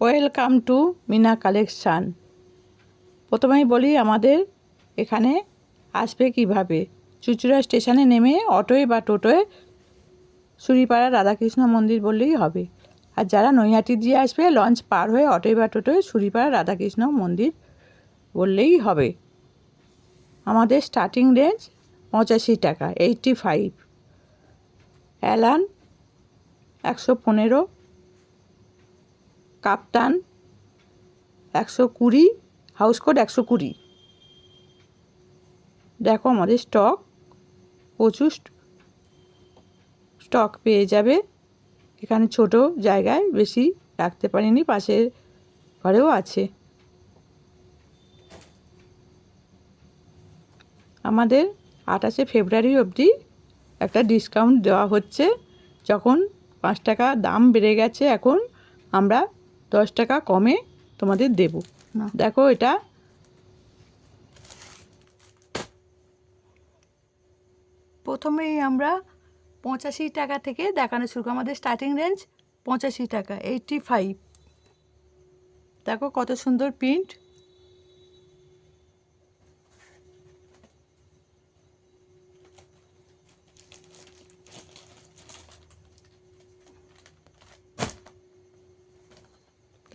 Welcome to Mina collection প্রথমেই বলি আমাদের এখানে আসবে কীভাবে? চুচুড়া স্টেশনে নেমে অটোয় বা টোটোয় সুরিপাড়া রাধাকৃষ্ণ মন্দির বললেই হবে। আর যারা নৈহাটি দিয়ে আসবে, লঞ্চ পার হয়ে অটোয় বা টোটোয় সুরিপাড়া রাধাকৃষ্ণ মন্দির বললেই হবে। আমাদের স্টার্টিং রেঞ্জ পঁচাশি টাকা এইটটি ফাইভ অ্যালান একশো পনেরো। কাপ্তান, একশো কুড়ি হাউস কোড একশো কুড়ি। দেখো আমাদের স্টক প্রচুর স্টক পেয়ে যাবে। এখানে ছোট জায়গায় বেশি রাখতে পারিনি, পাশের ঘরেও আছে। আমাদের আঠাশে ফেব্রুয়ারি অবধি একটা ডিসকাউন্ট দেওয়া হচ্ছে। যখন পাঁচ টাকা দাম বেড়ে গেছে, এখন আমরা দশ টাকা কমে তোমাদের দেব। দেখো এটা। প্রথমেই আমরা পঁচাশি টাকা থেকে দেখানো শুরু আমাদের স্টার্টিং রেঞ্জ পঁচাশি টাকা এইটটি ফাইভ দেখো কত সুন্দর প্রিন্ট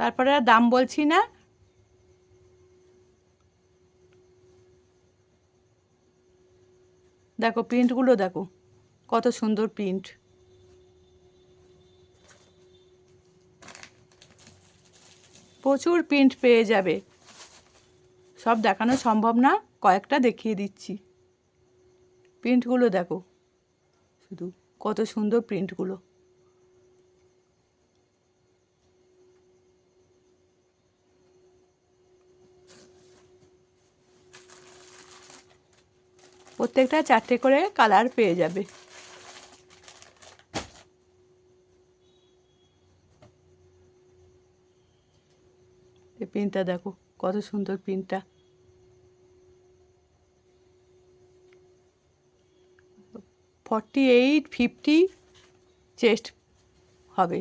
তারপরে আর দাম বলছি না। দেখো প্রিন্টগুলো দেখো, কত সুন্দর প্রিন্ট প্রচুর প্রিন্ট পেয়ে যাবে। সব দেখানো সম্ভব না, কয়েকটা দেখিয়ে দিচ্ছি। প্রিন্টগুলো দেখো, শুধু কত সুন্দর প্রিন্টগুলো প্রত্যেকটা চারটে করে কালার পেয়ে যাবে। প্রিন্টটা দেখো, কত সুন্দর প্রিন্টটা। ফর্টি এইট ফিফটি চেস্ট হবে।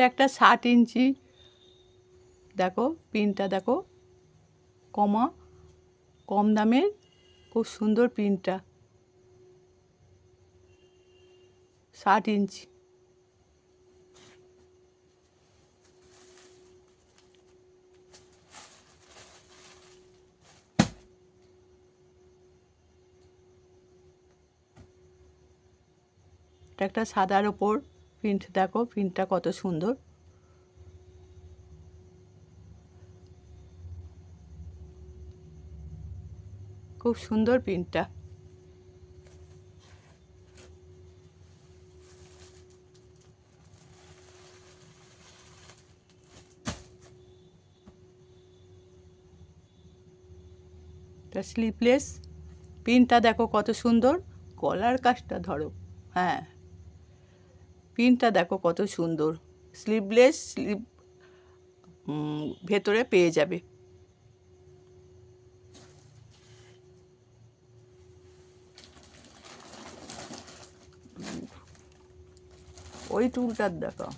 এটা একটা ষাট ইঞ্চি। দেখো প্রিন্টটা দেখো। কমা, কম দামের, খুব সুন্দর প্রিন্টটা ষাট ইঞ্চি। একটা সাদার ওপর। প্রিন্ট দেখো প্রিন্টটা কত সুন্দর। খুব সুন্দর প্রিন্টটা স্লিপলেস প্রিন্টটা দেখো কত সুন্দর। কলার কাজটা ধরো হ্যাঁ। প্রিন্টটা দেখো কত সুন্দর। স্লিভলেস স্লিভ ভেতরে পেয়ে যাবে। ওই টুলটার দেখো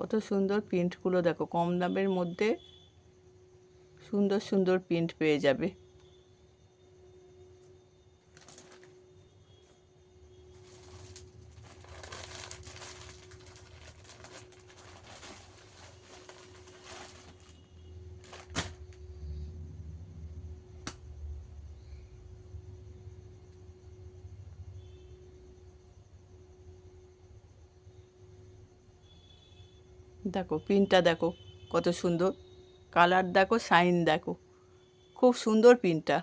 কত সুন্দর প্রিন্টগুলো দেখো কম দামের মধ্যে সুন্দর সুন্দর প্রিন্ট পেয়ে যাবে। দেখো প্রিন্টটা দেখো, কত সুন্দর। কালার দেখো সাইন দেখো। খুব সুন্দর প্রিন্টটা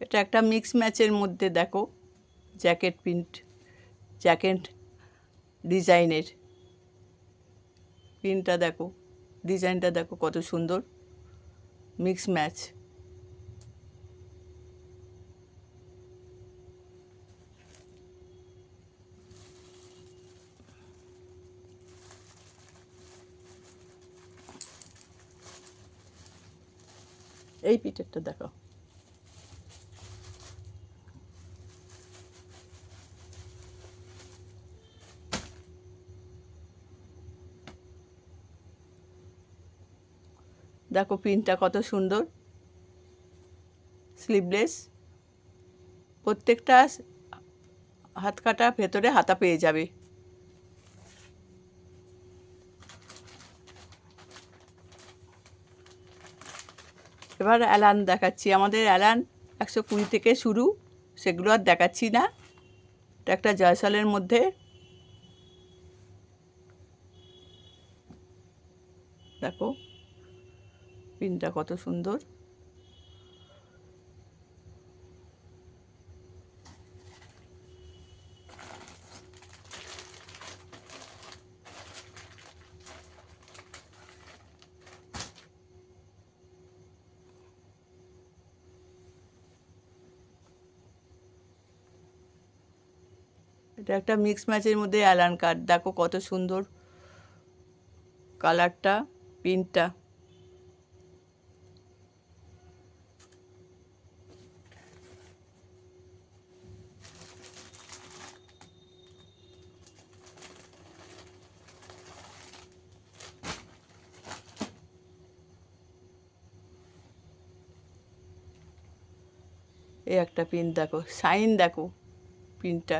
এটা একটা মিক্স ম্যাচের মধ্যে দেখো জ্যাকেট প্রিন্ট জ্যাকেট ডিজাইনের প্রিন্টটা দেখো ডিজাইনটা দেখো কত সুন্দর। Mix match. এই পিঠেরটা দেখো দেখো প্রিন্টটা কত সুন্দর। স্লিভলেস প্রত্যেকটা হাত কাটা ভেতরে হাতা পেয়ে যাবে। এবার অ্যালান দেখাচ্ছি। আমাদের অ্যালান একশো কুড়ি থেকে শুরু, সেগুলো আর দেখাচ্ছি না। এটা একটা জয়সলের মধ্যে। দেখো। পিনটা কত সুন্দর। এটা একটা মিক্স ম্যাচের মধ্যে অ্যালান কার্ড দেখো কত সুন্দর। কালারটা প্রিন্টটা এই একটা প্রিন্ট দেখো সাইন দেখো প্রিন্টটা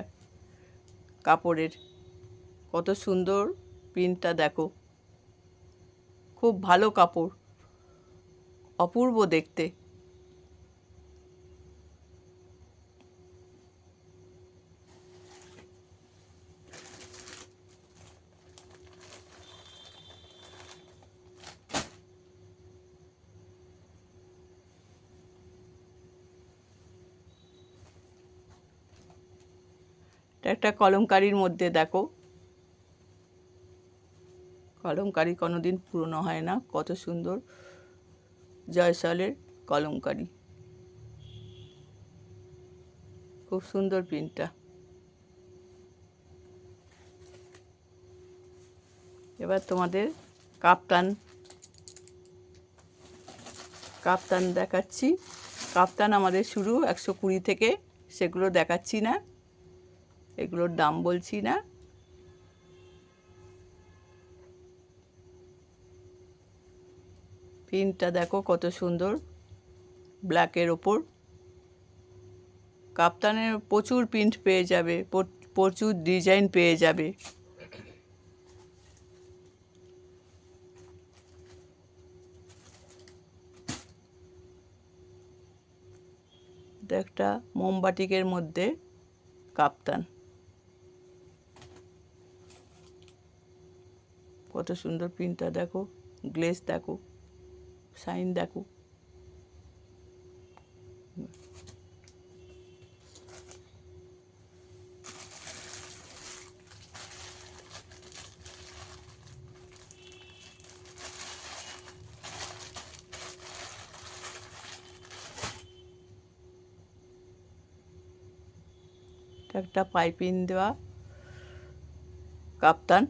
কাপড়ের। কত সুন্দর প্রিন্টটা দেখো। খুব ভালো কাপড়, অপূর্ব দেখতে। একটা কলমকারির মধ্যে দেখো। কলমকারি কোনোদিন পুরনো হয় না, কত সুন্দর। জয়সলের কলমকারি। খুব সুন্দর প্রিন্টটা। এবার তোমাদের কাপ্তান। কাপ্তান দেখাচ্ছি। কাপ্তান আমাদের শুরু, একশো কুড়ি থেকে, সেগুলো দেখাচ্ছি না। এগুলোর দাম বলছি না। প্রিন্টটা দেখো কত সুন্দর ব্ল্যাকের ওপর। কাপ্তানের প্রচুর প্রিন্ট পেয়ে যাবে প্রচুর ডিজাইন পেয়ে যাবে। একটা মোমবাটিকের মধ্যে কাপ্তান। কত সুন্দর প্রিন্টটা দেখো গ্লেস দেখো সাইন দেখো। একটা পাইপিং দেওয়া। কাপ্তান।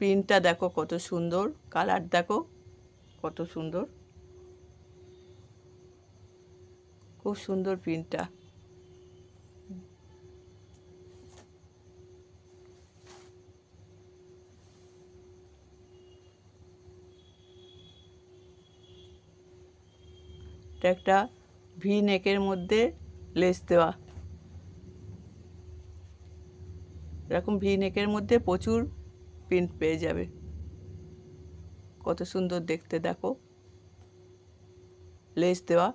প্রিন্টটা দেখো কত সুন্দর, কালার দেখো কত সুন্দর। খুব সুন্দর প্রিন্টটা। এটা একটা ভি নেকের মধ্যে লেস দেওয়া। এরকম ভি নেকের মধ্যে প্রচুর প্রিন্ট পেয়ে যাবে। কত সুন্দর দেখতে, দেখো। লেস দেওয়া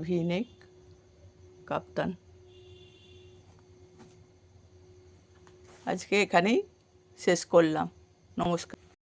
ভি নেক কাপ্তান। আজকে এখানেই শেষ করলাম। নমস্কার।